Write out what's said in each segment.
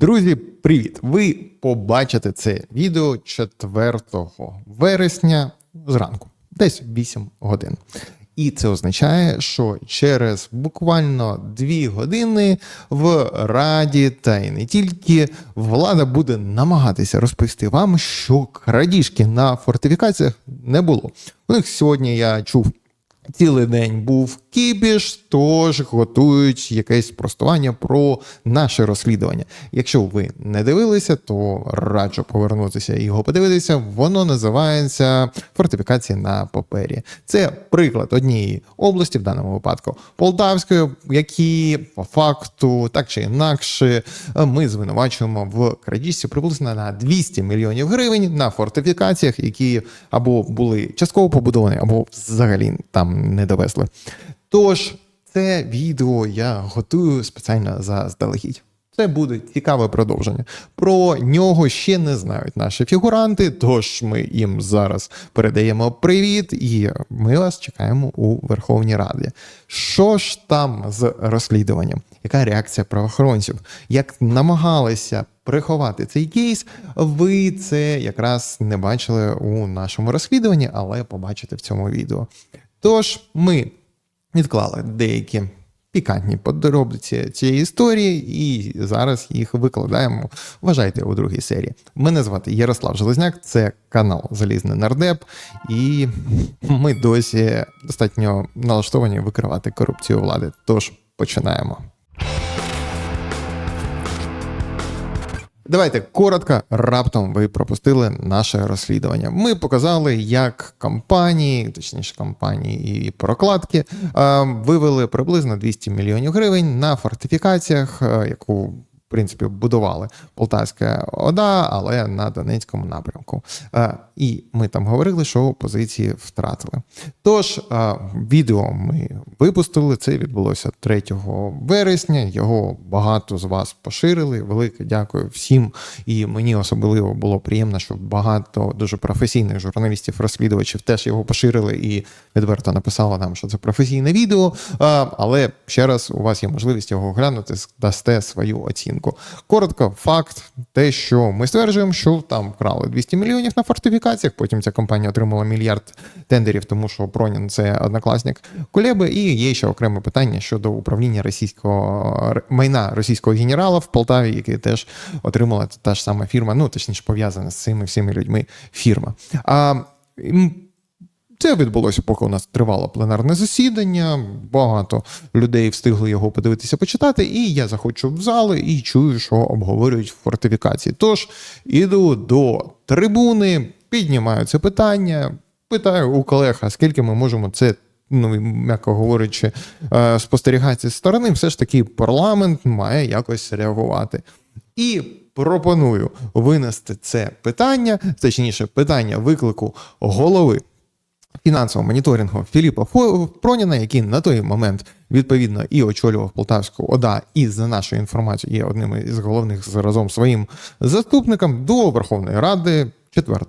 Друзі, привіт! Ви побачите це відео 4 вересня зранку, десь 8 годин. І це означає, що через буквально 2 години в Раді, та й не тільки влада буде намагатися розповісти вам, що крадіжки на фортифікаціях не було. У них сьогодні я чув Цілий день був кіпіш, тож готують якесь спростування про наше розслідування. Якщо ви не дивилися, то раджу повернутися і його подивитися. Воно називається фортифікація на папері. Це приклад однієї області, в даному випадку Полтавської, які по факту так чи інакше ми звинувачуємо в крадіжці приблизно на 200 мільйонів гривень на фортифікаціях, які або були частково побудовані, або взагалі там не довезли. Тож, це відео я готую спеціально заздалегідь. Це буде цікаве продовження. Про нього ще не знають наші фігуранти, тож ми їм зараз передаємо привіт, і ми вас чекаємо у Верховній Раді. Що ж там з розслідуванням? Яка реакція правоохоронців? Як намагалися приховати цей кейс? Ви це якраз не бачили у нашому розслідуванні, але побачите в цьому відео. Тож ми відклали деякі пікантні подробиці цієї історії, і зараз їх викладаємо. Вважайте у другій серії. Мене звати Ярослав Железняк, це канал Залізний Нардеп, і ми досі достатньо налаштовані викривати корупцію влади. Тож починаємо. Давайте коротко, раптом ви пропустили наше розслідування. Ми показали, як компанії, точніше компанії і прокладки, е, вивели приблизно 200 мільйонів гривень на фортифікаціях, е, яку принципі будували Полтавська ОДА, але на Донецькому напрямку. Е, І ми там говорили, що позиції втратили. Тож е, відео ми випустили. Це відбулося 3 вересня. Його багато з вас поширили. Велике дякую всім. І мені особливо було приємно, що багато дуже професійних журналістів-розслідувачів теж його поширили і відверто написали нам, що це професійне відео. Е, Але ще раз у вас є можливість його оглянути, дасте свою оцінку. Коротко, факт, те, що ми стверджуємо, що там вкрали 200 мільйонів на фортифікаціях. Потім ця компанія отримала мільярд тендерів, тому що Пронін це однокласник Кулеби. І є ще окреме питання щодо управління російського майна російського генерала в Полтаві, який теж отримала та ж сама фірма, ну точніше пов'язана з цими всіми людьми фірма. А це відбулося, поки у нас тривало пленарне засідання. Багато людей встигли його подивитися, почитати. І я заходжу в зали і чую, що обговорюють фортифікації. Тож іду до трибуни, піднімаю це питання, питаю у колег, а скільки ми можемо це. Ну, м'яко говорячи, е, спостерігати зі сторони, все ж таки парламент має якось реагувати. І пропоную винести це питання, точніше, питання виклику голови фінансового моніторингу Філіпа Проніна, який на той момент відповідно і очолював Полтавську ОДА, і за нашою інформацією є одним із головних разом своїм заступником до Верховної Ради 4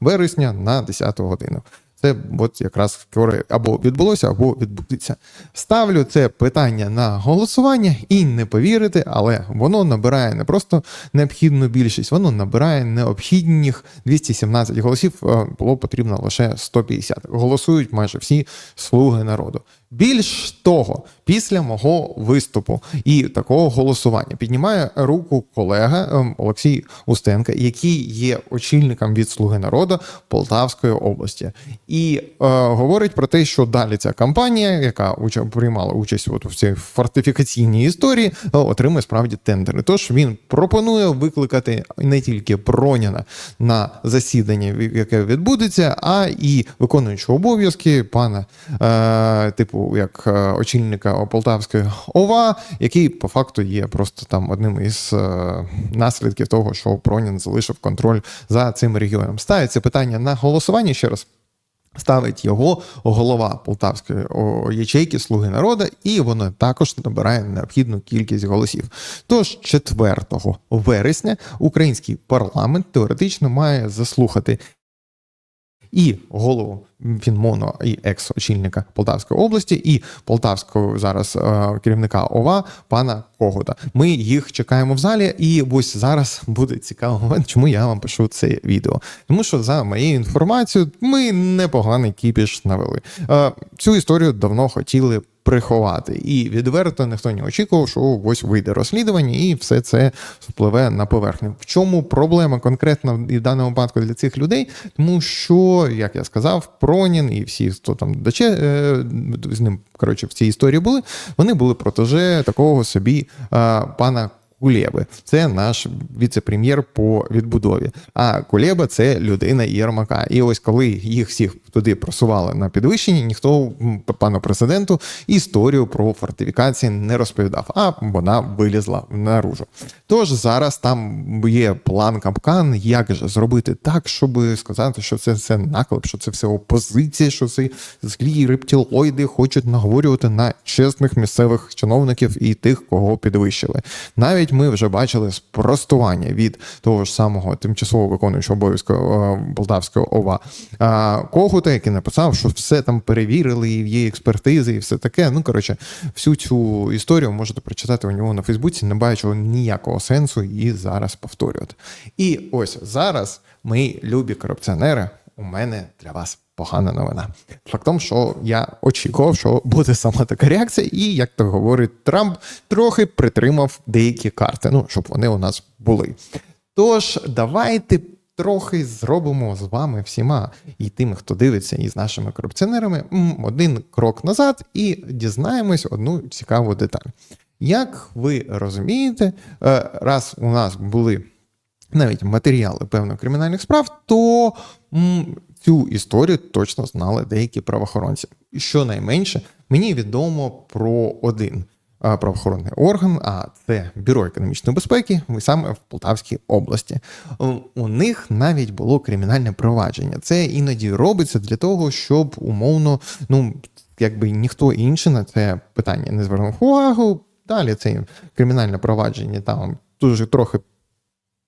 вересня на 10 годину. Це от якраз скоро або відбулося, або відбудеться. Ставлю це питання на голосування і не повірите, але воно набирає не просто необхідну більшість, воно набирає необхідних 217 голосів. Е, було потрібно лише 150. Голосують майже всі слуги народу. Більш того, після мого виступу і такого голосування піднімає руку колега ем, Олексій Устенка, який є очільником від Слуги народу Полтавської області, і е, говорить про те, що далі ця кампанія, яка приймала участь от в цій фортифікаційній історії, е, отримує справді тендери. Тож він пропонує викликати не тільки Проняна на засідання, яке відбудеться, а і виконуючого обов'язки пана е, типу як е, очільника Полтавської ОВА, який по факту є просто там одним із е, наслідків того, що Пронін залишив контроль за цим регіоном. Ставиться питання на голосування ще раз. Ставить його голова полтавської ячейки Слуги народу, і воно також набирає необхідну кількість голосів. Тож 4 вересня український парламент теоретично має заслухати і голову Фінмону, і екс-очільника Полтавської області, і полтавського зараз е, керівника ОВА пана Когута. Ми їх чекаємо в залі, і ось зараз буде цікавий момент, чому я вам пишу це відео. Тому що за моєю інформацією, ми непоганий кіпіш навели. Е, Цю історію давно хотіли приховати. І відверто ніхто не очікував, що ось вийде розслідування, і все це впливе на поверхню. В чому проблема конкретно і в даному випадку для цих людей? Тому що, як я сказав, Пронін і всі, хто там доче е, з ним коротше в цій історії були, вони були протеже такого собі е, пана. Кулєби. Це наш віце-прем'єр по відбудові. А Кулєба це людина Єрмака. І ось коли їх всіх туди просували на підвищенні, ніхто пану президенту історію про фортифікації не розповідав, а вона вилізла наружу. Тож зараз там є план капкан, як же зробити так, щоб сказати, що це все наклеп, що це все опозиція, що це злі рептилоїди хочуть наговорювати на чесних місцевих чиновників і тих, кого підвищили. Навіть ми вже бачили спростування від того ж самого тимчасово виконуючого обов'язку е, Полтавського ОВА Когута, який написав, що все там перевірили, і є експертизи, і все таке. Ну коротше, всю цю історію можете прочитати у нього на Фейсбуці. Не бачу ніякого сенсу її зараз повторювати. І ось зараз, мої любі корупціонери, у мене для вас погана новина. Факт тому, що я очікував, що буде саме така реакція, і як то говорить Трамп, трохи притримав деякі карти, ну щоб вони у нас були. Тож, давайте. Трохи зробимо з вами всіма і тими, хто дивиться, і з нашими корупціонерами, один крок назад і дізнаємось одну цікаву деталь. Як ви розумієте, е, раз у нас були навіть матеріали певних кримінальних справ, то цю історію точно знали деякі правоохоронці. І щонайменше мені відомо про один а, правоохоронний орган, а це Бюро економічної безпеки, саме в Полтавській області. У- У них навіть було кримінальне провадження. Це іноді робиться для того, щоб умовно, ну якби ніхто інший на це питання не звернув увагу. Далі це кримінальне провадження там дуже трохи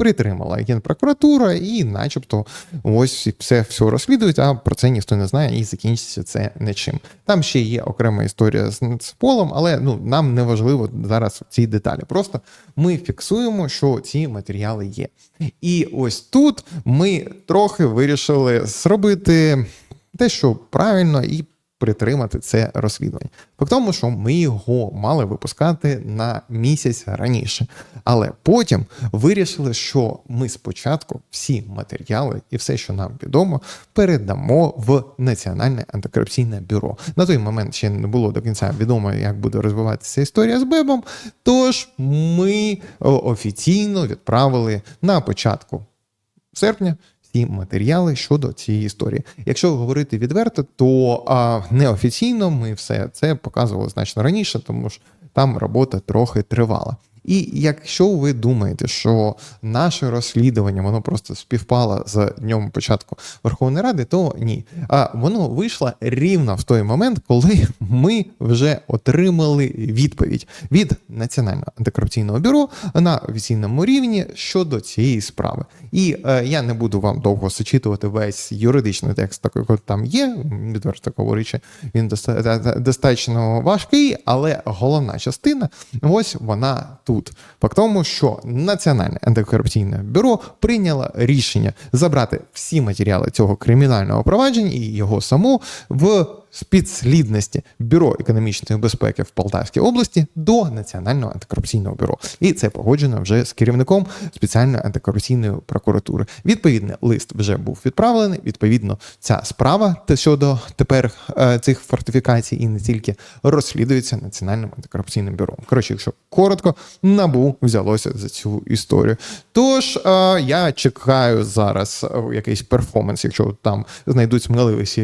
притримала генпрокуратура, і, начебто, ось все, все розслідують, а про це ніхто не знає, і закінчиться це нічим. Там ще є окрема історія з Нацполом, але ну нам не важливо зараз ці деталі. Просто ми фіксуємо, що ці матеріали є. І ось тут ми трохи вирішили зробити те, що правильно, і притримати це розслідування. В тому, що ми його мали випускати на місяць раніше, але потім вирішили, що ми спочатку всі матеріали і все, що нам відомо, передамо в Національне антикорупційне бюро. На той момент ще не було до кінця відомо, як буде розвиватися історія з Бебом. Тож ми офіційно відправили на початку серпня всі матеріали щодо цієї історії. Якщо говорити відверто, то а, неофіційно ми все це показували значно раніше, тому що там робота трохи тривала. І якщо ви думаєте, що наше розслідування воно просто співпало з днем початку Верховної Ради, то ні. А воно вийшло рівно в той момент, коли ми вже отримали відповідь від Національного антикорупційного бюро на офіційному рівні щодо цієї справи. І е, я не буду вам довго зачитувати весь юридичний текст, такий там є, відверто говорячи, він доста- достатньо важкий, але головна частина ось вона тут. Факт в тому, що Національне антикорупційне бюро прийняло рішення забрати всі матеріали цього кримінального провадження і його саму в спецслідності Бюро економічної безпеки в Полтавській області до Національного антикорупційного бюро. І це погоджено вже з керівником спеціальної антикорупційної прокуратури. Відповідний лист вже був відправлений. Відповідно, ця справа щодо тепер е, цих фортифікацій і не тільки розслідується Національним антикорупційним бюро. Коротше, якщо коротко, набу взялося за цю історію. Тож е, я чекаю зараз е, якийсь перформанс, якщо там знайдуть сміливість.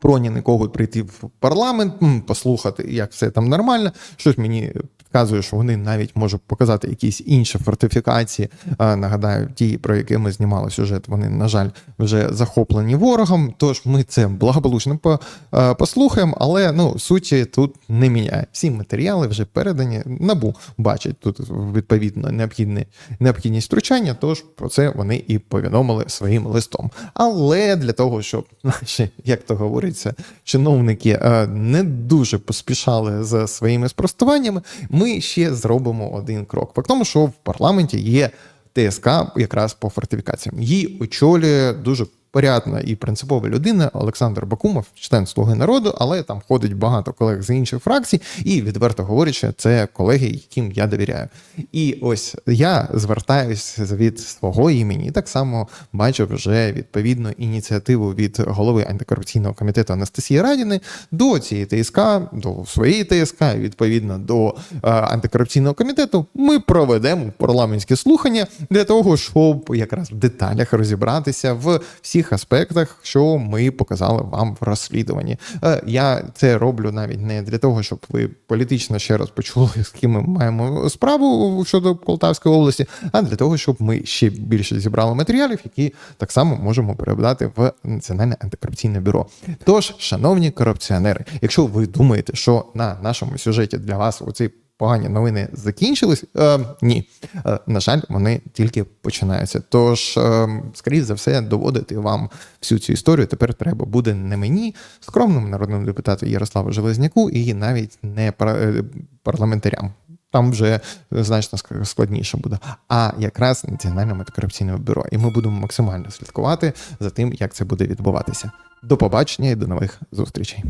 Проні нікого прийти в парламент, послухати, як все там нормально. Щось мені вказує, що вони навіть можуть показати якісь інші фортифікації. Е, Нагадаю, ті, про які ми знімали сюжет, вони, на жаль, вже захоплені ворогом. Тож ми це благополучно по- е, послухаємо, але ну суті тут не міняє. Всі матеріали вже передані. Набу бачить тут відповідно необхідні, необхідність втручання. Тож про це вони і повідомили своїм листом. Але для того, щоб наші, як то говориться, чиновники е, не дуже поспішали за своїми спростуваннями, ми ще зробимо один крок. Факт тому, що в парламенті є ТСК якраз по фортифікаціям. Її очолює дуже порядна і принципова людина Олександр Бакумов, член Слуги народу, але там ходить багато колег з інших фракцій, і відверто говорячи, це колеги, яким я довіряю. І ось я звертаюсь від свого імені, так само бачив вже відповідну ініціативу від голови антикорупційного комітету Анастасії Радіни до цієї ТСК, до своєї ТСК, відповідно до е, антикорупційного комітету. Ми проведемо парламентські слухання для того, щоб якраз в деталях розібратися в всіх аспектах, що ми показали вам в розслідуванні. Е, Я це роблю навіть не для того, щоб ви політично ще раз почули, з ким ми маємо справу щодо Полтавської області, а для того, щоб ми ще більше зібрали матеріалів, які так само можемо передати в Національне антикорупційне бюро. Тож, шановні корупціонери, якщо ви думаєте, що на нашому сюжеті для вас оцей погані новини закінчились. Е, ні, е, на жаль, вони тільки починаються. Тож, е, скоріш за все, доводити вам всю цю історію тепер треба буде не мені, скромному народному депутату Ярославу Железняку, і навіть не е, парламентарям. Там вже значно складніше буде. А якраз Національному антикорупційному бюро. І ми будемо максимально слідкувати за тим, як це буде відбуватися. До побачення і до нових зустрічей.